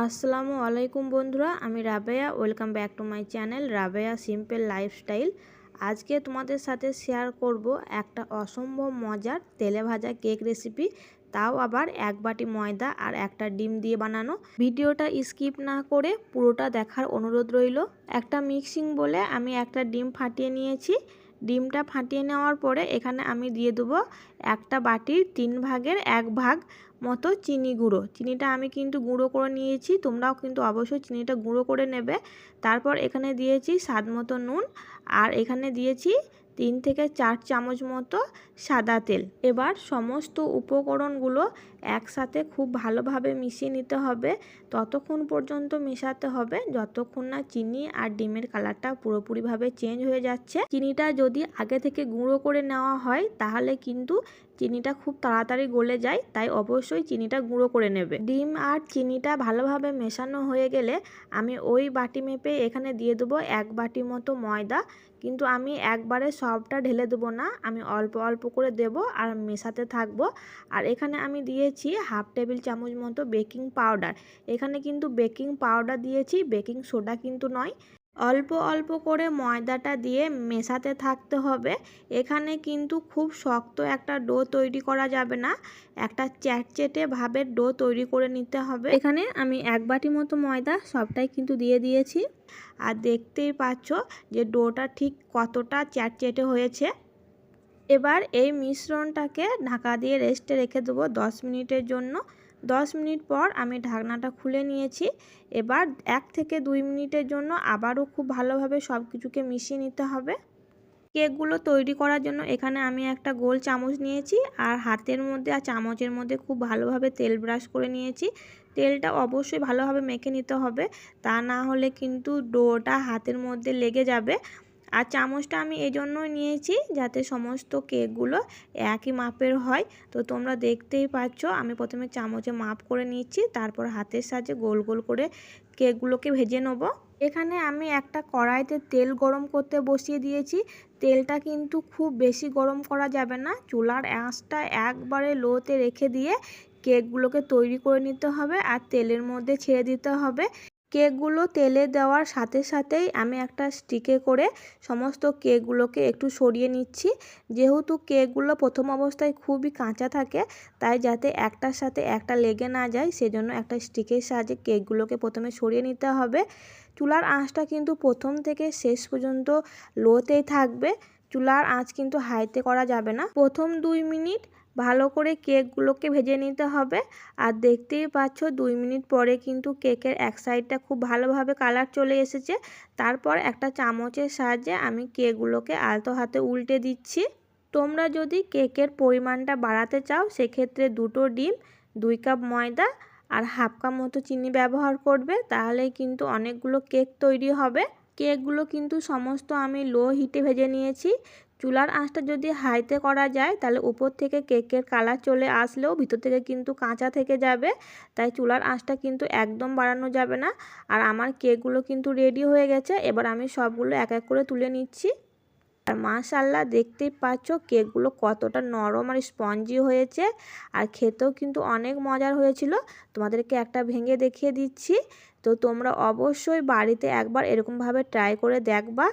আসসালামু আলাইকুম বন্ধুরা, আমি Rabeya. Welcome back to my channel Rabeya simple lifestyle আজকে তোমাদের সাথে শেয়ার করব একটা অসম্ভব মজার তেলে ভাজা কেক রেসিপি তাও আবার এক বাটি ময়দা আর একটা ডিম দিয়ে বানানো। ভিডিওটা স্কিপ না করে পুরোটা দেখার অনুরোধ রইল। একটা মিক্সিং বলে আমি একটা ডিম ফাটিয়ে নিয়েছি। ডিমটা ফাটিয়ে নেওয়ার পরে এখানে আমি দিয়ে দেবো একটা বাটির তিন ভাগের এক ভাগ মতো চিনি গুঁড়ো। চিনিটা আমি কিন্তু গুঁড়ো করে নিয়েছি, তোমরাও কিন্তু অবশ্যই চিনিটা গুঁড়ো করে নেবে। তারপর এখানে দিয়েছি স্বাদ মতো নুন আর এখানে দিয়েছি তিন থেকে চার চামচ মতো সাদা তেল। এবার সমস্ত উপকরণগুলো একসাথে খুব ভালোভাবে মিশিয়ে নিতে হবে। ততক্ষণ পর্যন্ত মেশাতে হবে। যতক্ষণ না চিনি আর ডিমের কালারটা পুরোপুরিভাবে চেঞ্জ হয়ে যাচ্ছে। চিনিটা যদি আগে থেকে গুঁড়ো করে নেওয়া হয়, তাহলে কিন্তু চিনিটা খুব তাড়াতাড়ি গলে যায়। তাই অবশ্যই চিনিটা গুঁড়ো করে নেবে। ডিম আর চিনিটা ভালোভাবে মেশানো হয়ে গেলে আমি ওই বাটি মেপে এখানে দিয়ে দেবো এক বাটি মতো ময়দা। কিন্তু আমি একবারে সবটা ঢেলে দেবো না। আমি অল্প অল্প করে দেব আর মেশাতে থাকব। আর এখানে আমি দিয়েছি হাফ টেবিল চামচ মতো বেকিং পাউডার। এখানে কিন্তু বেকিং পাউডার দিয়েছি, বেকিং সোডা কিন্তু নয়। অল্প অল্প করে ময়দাটা দিয়ে মেশাতে থাকতে হবে। এখানে কিন্তু খুব শক্ত একটা ডো তৈরি করা যাবে না। একটা চ্যাটচেটে ভাবে ডো তৈরি করে নিতে হবে। এখানে আমি এক বাটি মতো ময়দা সবটাই কিন্তু দিয়ে দিয়েছি। আর দেখতেই পাচ্ছ যে ডোটা ঠিক কতটা চ্যাটচেটে হয়েছে। এবার এই মিশ্রণটাকে ঢাকা দিয়ে রেস্টে রেখে দেবো দশ মিনিটের জন্য। দশ মিনিট পর আমি ঢাকনাটা খুলে নিয়েছি। এবার এক থেকে দুই মিনিটের জন্য আবারও খুব ভালোভাবে সব কিছুকে মিশিয়ে নিতে হবে। কেকগুলো তৈরি করার জন্য এখানে আমি একটা গোল চামচ নিয়েছি আর হাতের মধ্যে আর চামচের মধ্যে খুব ভালোভাবে তেল ব্রাশ করে নিয়েছি। তেলটা অবশ্যই ভালোভাবে মেখে নিতে হবে। তা না হলে কিন্তু ডোটা হাতের মধ্যে লেগে যাবে। আর চামচটা আমি এই জন্যই নিয়েছি যাতে সমস্ত কেকগুলো একই মাপের হয়। তো তোমরা দেখতেই পাচ্ছ, আমি প্রথমে চামচে মাপ করে নিচ্ছি, তারপর হাতের সাহায্যে গোল গোল করে কেকগুলোকে ভেজে নেব। এখানে আমি একটা কড়াইতে তেল গরম করতে বসিয়ে দিয়েছি। তেলটা কিন্তু খুব বেশি গরম করা যাবে না। চুলার আঁচটা একবারে লোতে রেখে দিয়ে কেকগুলোকে তৈরি করে নিতে হবে আর তেলের মধ্যে ছেড়ে দিতে হবে। কেকগুলো তেলে দেওয়ার সাথে সাথেই আমি একটা স্টিকে করে সমস্ত কেকগুলোকে একটু সরিয়ে নিচ্ছি। যেহেতু কেকগুলো প্রথম অবস্থায় খুবই কাঁচা থাকে, তাই যাতে একটার সাথে একটা লেগে না যায়, সেজন্য একটা স্টিকের সাহায্যে কেকগুলোকে প্রথমে সরিয়ে নিতে হবে। চুলার আঁচটা কিন্তু প্রথম থেকে শেষ পর্যন্ত লোতেই থাকবে। চুলার আঁচ কিন্তু হাইতে করা যাবে না। প্রথম দুই মিনিট ভালো করে কেকগুলোকে ভেজে নিতে হবে। আর দেখতেই পাচ্ছ, দুই মিনিট পরে কিন্তু কেকের এক সাইডটা খুব ভালোভাবে কালার চলে এসেছে। তারপর একটা চামচের সাহায্যে আমি কেকগুলোকে আলতো হাতে উল্টে দিচ্ছি। তোমরা যদি কেকের পরিমাণটা বাড়াতে চাও, সেক্ষেত্রে দুটো ডিম, দুই কাপ ময়দা আর হাফ কাপ মতো চিনি ব্যবহার করবে তাহলে কিন্তু অনেকগুলো কেক তৈরি হবে। কেকগুলো কিন্তু সমস্ত আমি লো হিটে ভেজে নিয়েছি। চুলার আঁচটা যদি হাইতে করা যায়, তাহলে উপর থেকে কেকের কালার চলে আসলেও ভিতর থেকে কিন্তু কাঁচা থেকে যাবে। তাই চুলার আঁচটা কিন্তু একদম বাড়ানো যাবে না। আর আমার কেকগুলো কিন্তু রেডি হয়ে গেছে। এবার আমি সবগুলো এক এক করে তুলে নিচ্ছি। আর মাশাল্লাহ দেখতেই পাচ্ছ কেকগুলো কতটা নরম আর স্পঞ্জি হয়েছে। আর খেতেও কিন্তু অনেক মজার হয়েছিল। তোমাদেরকে একটা ভেঙে দেখিয়ে দিচ্ছি। তো তোমরা অবশ্যই বাড়িতে একবার এরকমভাবে ট্রাই করে দেখবা।